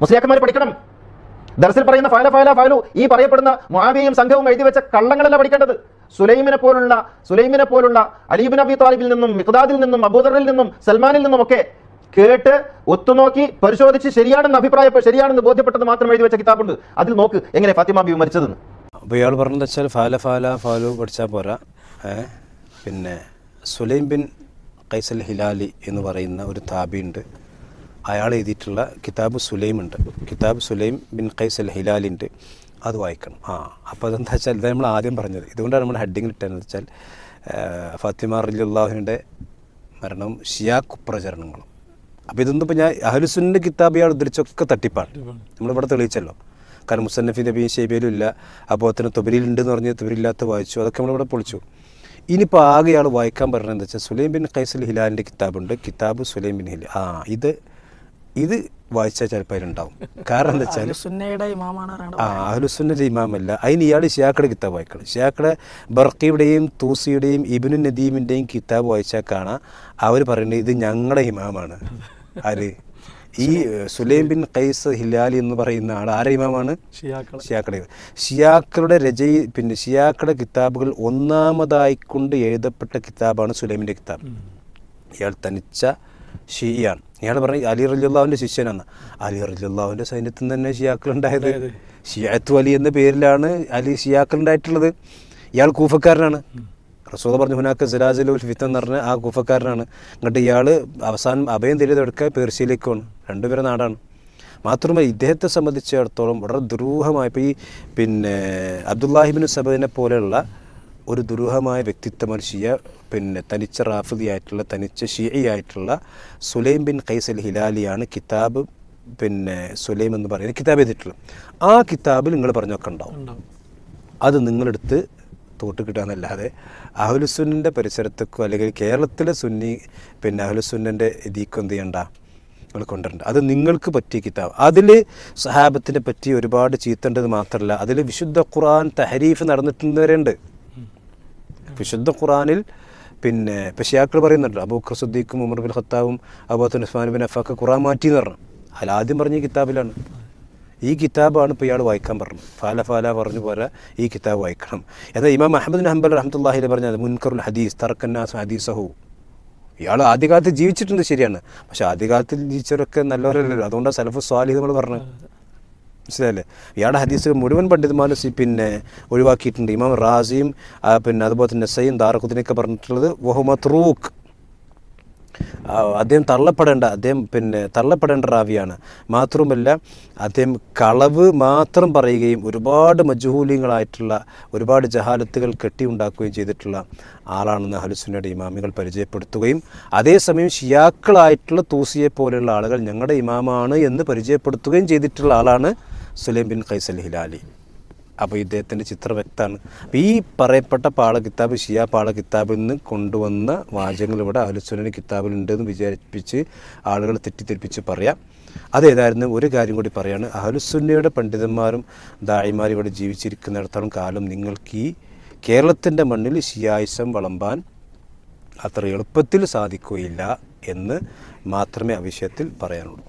മുസ്ലിയാക്കന്മാർ പഠിക്കണം. ദർസിൽ പറയുന്ന ഫയല ഫയല ഫയലു. ഈ പറയപ്പെടുന്ന മുആവിയയും സംഘവും എഴുതി വെച്ച കള്ളങ്ങളല്ല പഠിക്കേണ്ടത്. സുലൈമിനെ പോലുള്ള സുലൈമിനെ പോലുള്ള അലീബിൻ അബി താലിബിൽ നിന്നും മിഖ്ദാദിൽ നിന്നും അബൂദറിൽ നിന്നും സൽമാനിൽ നിന്നും ഒക്കെ കേട്ട് ഒത്തുനോക്കി പരിശോധിച്ച് ശരിയാണെന്ന് അഭിപ്രായ ശരിയാണെന്ന് ബോധ്യപ്പെട്ടത് മാത്രം എഴുതി വെച്ച കിതാബുണ്ട്. അതിൽ നോക്ക് എങ്ങനെ ഫാത്തിമ ബി മരിച്ചതെന്ന്. അപ്പോൾ ഇയാൾ പറഞ്ഞത് വെച്ചാൽ ഫാല ഫാല ഫാലു പഠിച്ചാൽ പോരാ. പിന്നെ സുലൈം ബിൻ കൈസൽ ഹിലാലി എന്ന് പറയുന്ന ഒരു താബിയുണ്ട് അയാൾ എഴുതിയിട്ടുള്ള കിതാബ് സുലൈം ഉണ്ട്. കിതാബ് സുലൈം ബിൻ കൈസൽ ഹിലാലിന്റെ അത് വായിക്കണം. ആ അപ്പോൾ അതെന്താ വെച്ചാൽ ഇത് നമ്മൾ ആദ്യം പറഞ്ഞത്. ഇതുകൊണ്ടാണ് നമ്മൾ ഹെഡിങ് ഇട്ടതെന്ന് വെച്ചാൽ ഫാത്തിമ റലിയുള്ളാഹുവിന്റെ മരണം ഷിയാ കുപ്രചരണങ്ങളും. അപ്പോൾ ഇതൊന്നും ഇപ്പോൾ ഞാൻ അഹലുസുന്നിന്റെ കിതാബ് ഇയാൾ ഉദ്ധരിച്ചൊക്കെ തട്ടിപ്പാണ്. നമ്മളിവിടെ തെളിയിച്ചല്ലോ. കാരണം മുസന്നഫി നബിയും ഷെയ്ബിയിലും ഇല്ല. അപ്പോൾ തന്നെ തുബരിയിലുണ്ടെന്ന് പറഞ്ഞ് തുബരിയില്ലാത്ത വായിച്ചു. അതൊക്കെ നമ്മളിവിടെ പൊളിച്ചു. ഇനിയിപ്പോൾ ആകെ ഇയാൾ വായിക്കാൻ എന്താ വെച്ചാൽ സുലൈം ബിൻ ഖൈസൽ ഹിലാലിന്റെ കിതാബുണ്ട്. കിതാബ് സുലൈം ബിൻ ഹില ആ ഇത് ഇത് വായിച്ചാൽ ചിലപ്പോൾ അതിലുണ്ടാവും. കാരണം എന്താ വെച്ചാൽ ആ അഹ്ലുസുന്നയുടെ ഇമാമല്ല. അതിന് ഇയാൾ ഷിയാക്കയുടെ കിതാബ് വായിക്കണം. ഷിയാക്കയുടെ ബർക്കിയുടെയും തൂസിയുടെയും ഇബിനു നദീമിന്റെയും കിതാബ് വായിച്ചാൽ കാണാം. അവർ പറയുന്നത് ഇത് ഞങ്ങളുടെ ഇമാമാണ്. ആര്? ഈ സുലൈം ബിൻ ഖൈസ് ഹിലാലി എന്ന് പറയുന്ന ആൾ ആരെ ഇമാമാണ്? ഷിയാക്കളുടെ ഷിയാക്കളുടെ രചയി പിന്നെ ഷിയാക്കളുടെ കിതാബുകൾ ഒന്നാമതായിക്കൊണ്ട് എഴുതപ്പെട്ട കിതാബാണ് സുലൈമിന്റെ കിതാബ്. ഇയാൾ തനിച്ച ഷിയാണ്. ഇയാൾ പറഞ്ഞ അലി റലിയുള്ളാവിന്റെ ശിഷ്യനാണ്. അലി റലിയുള്ളാവിന്റെ സൈന്യത്തിൽ നിന്ന് തന്നെ ഷിയാക്കൾ ഉണ്ടായത്. ഷിയാത്തു അലി എന്ന പേരിലാണ് അലി ഷിയാക്കൾ ഉണ്ടായിട്ടുള്ളത് ഇയാൾ കൂഫക്കാരനാണ്. റസൂദ പറഞ്ഞു ഹുനാക്ക് സിരാജുൽ ഫിത്ത് എന്ന് പറഞ്ഞ ആ കൂഫക്കാരനാണ്. എന്നിട്ട് ഇയാൾ അവസാനം അഭയം തിരിതെടുക്കുക പേർഷ്യയിലേക്കാണ്. രണ്ടുപേരെ നാടാണ്. മാത്രമല്ല ഇദ്ദേഹത്തെ സംബന്ധിച്ചിടത്തോളം വളരെ ദുരൂഹമായി ഇപ്പോൾ ഈ പിന്നെ അബ്ദുല്ലാഹിബിൻ സബദിനെ പോലെയുള്ള ഒരു ദുരൂഹമായ വ്യക്തിത്വമാണ് ഷിയ പിന്നെ തനിച്ച റാഫിദിയായിട്ടുള്ള തനിച്ച ഷിയയായിട്ടുള്ള സുലൈം ബിൻ ഖൈസൽ ഹിലാലിയാണ് കിതാബ് പിന്നെ സുലൈം എന്ന് പറയുന്നത് കിതാബ് ചെയ്തിട്ടുള്ളത് ആ കിതാബിൽ നിങ്ങൾ പറഞ്ഞൊക്കെ ഉണ്ടാവും. അത് നിങ്ങളെടുത്ത് തോട്ട് കിട്ടാന്നല്ലാതെ അഹുലുസുന്നിന്റെ പരിസരത്തേക്കോ അല്ലെങ്കിൽ കേരളത്തിലെ സുന്നി പിന്നെ അഹുലുസുന്നിന്റെ ഇതിക്കോ എന്ത് ചെയ്യണ്ട? നിങ്ങൾ കൊണ്ടുവരണ്ട. അത് നിങ്ങൾക്ക് പറ്റിയ കിതാബ്. അതിൽ സഹാബത്തിനെ പറ്റി ഒരുപാട് ചീത്തേണ്ടത് മാത്രമല്ല അതിൽ വിശുദ്ധ ഖുർആൻ തഹരീഫ് നടന്നിട്ടുള്ളവരുണ്ട്. വിശുദ്ധ ഖുറാനിൽ പിന്നെ പശിയാക്കൾ പറയുന്നുണ്ട്. അബൂഖർ സുദ്ദീഖും ഉമർ ബിൻ ഖത്താവും അബൂത്തുൻ ഉസ്മാൻ ബിൻ അഫാക്ക് ഖുറാൻ മാറ്റി എന്ന് പറഞ്ഞു. അതിൽ ആദ്യം പറഞ്ഞ കിതാബിലാണ്. ഈ കിതാബാണ് ഇപ്പോൾ ഇയാൾ വായിക്കാൻ പറഞ്ഞു ഫാല ഫാല പറഞ്ഞു പോലെ ഈ കിതാബ് വായിക്കണം. എന്നാൽ ഇമാം അഹമ്മദ് ഹംബൽ റഹ്മത്തുള്ളാഹിലെ പറഞ്ഞത് മുൻകറുൽ ഹദീസ് തർക്കന്നാസ് ഹദീസഹു. ഇയാൾ ആദ്യകാലത്ത് ജീവിച്ചിട്ടുണ്ട് ശരിയാണ്. പക്ഷെ ആദ്യകാലത്തിൽ ജീവിച്ചവരൊക്കെ നല്ലവരല്ലല്ലോ. അതുകൊണ്ടാണ് സലഫു സ്വാലി നമ്മൾ പറഞ്ഞത്. മനസ്സിലായില്ലേ? ഇയാളുടെ ഹദീസുകൾ മുഴുവൻ പണ്ഡിതന്മാരും പിന്നെ ഒഴിവാക്കിയിട്ടുണ്ട്. ഇമാം റാസിയും പിന്നെ അതുപോലെ തന്നെ സയ്യും ദാറഖുദ്ദീനൊക്കെ പറഞ്ഞിട്ടുള്ളത് വഹുമത്രൂഖ് അദ്ദേഹം തള്ളപ്പെടേണ്ട അദ്ദേഹം പിന്നെ തള്ളപ്പെടേണ്ട റാവിയാണ്. മാത്രവുമല്ല അദ്ദേഹം കളവ് മാത്രം പറയുകയും ഒരുപാട് മജുഹൂല്യങ്ങളായിട്ടുള്ള ഒരുപാട് ജഹാലത്തുകൾ കെട്ടിയുണ്ടാക്കുകയും ചെയ്തിട്ടുള്ള ആളാണെന്ന് ഹലുസുനയുടെ ഇമാമികൾ പരിചയപ്പെടുത്തുകയും അതേസമയം ഷിയാക്കളായിട്ടുള്ള തൂസിയെ പോലെയുള്ള ആളുകൾ ഞങ്ങളുടെ ഇമാമാണ് എന്ന് പരിചയപ്പെടുത്തുകയും ചെയ്തിട്ടുള്ള ആളാണ് സുലൈം ബിൻ ഖൈസൽ ഹിലാലി അപ്പോൾ ഇദ്ദേഹത്തിന്റെ ചിത്രം വ്യക്തമാണ്. ഈ പറയപ്പെട്ട പാള കിതാബ് ഷിയ പാള കിതാബിൽ നിന്ന് കൊണ്ടുവന്ന വാചകങ്ങൾ ഇവിടെ അഹലുസുനന് കിതാബിലുണ്ടെന്ന് വിചാരിപ്പിച്ച് ആളുകൾ തെറ്റിദ്ധരിപ്പിച്ച് പറയാം. അതേതായിരുന്നു ഒരു കാര്യം കൂടി പറയാണ്. അഹലുസുന്നയുടെ പണ്ഡിതന്മാരും ദായിമാരും ഇവിടെ ജീവിച്ചിരിക്കുന്നിടത്തോളം കാലം നിങ്ങൾക്ക് ഈ കേരളത്തിന്റെ മണ്ണിൽ ഷിയായിസം വളമ്പാൻ അത്ര എളുപ്പത്തിൽ സാധിക്കുകയില്ല എന്ന് മാത്രമേ ആ വിഷയത്തിൽ പറയാനുള്ളൂ.